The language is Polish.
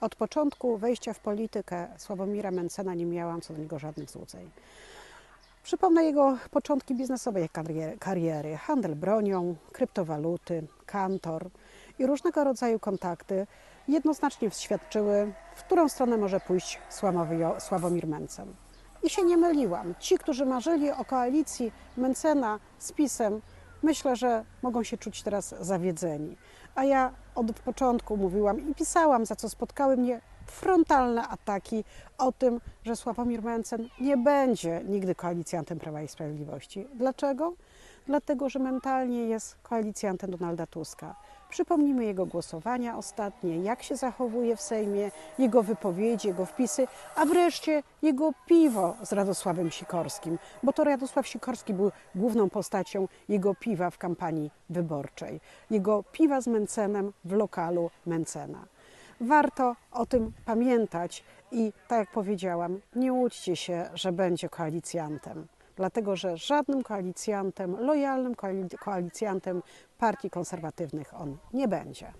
Od początku wejścia w politykę Sławomira Mencena nie miałam co do niego żadnych złudzeń. Przypomnę jego początki biznesowej karier- kariery. Handel bronią, kryptowaluty, kantor i różnego rodzaju kontakty jednoznacznie świadczyły, w którą stronę może pójść Sławomir Mencen. I się nie myliłam. Ci, którzy marzyli o koalicji Mencena z PiSem, myślę, że mogą się czuć teraz zawiedzeni. A ja od początku mówiłam i pisałam, za co spotkały mnie frontalne ataki o tym, że Sławomir Mencen nie będzie nigdy koalicjantem Prawa i Sprawiedliwości. Dlaczego? Dlatego, że mentalnie jest koalicjantem Donalda Tuska. Przypomnijmy jego głosowania ostatnie, jak się zachowuje w Sejmie, jego wypowiedzi, jego wpisy, a wreszcie jego piwo z Radosławem Sikorskim, bo to Radosław Sikorski był główną postacią jego piwa w kampanii wyborczej. Jego piwa z Mencenem w lokalu Mencena. Warto o tym pamiętać i tak jak powiedziałam, nie łudźcie się, że będzie koalicjantem. Dlatego, że żadnym koalicjantem, lojalnym koali- koalicjantem partii konserwatywnych on nie będzie.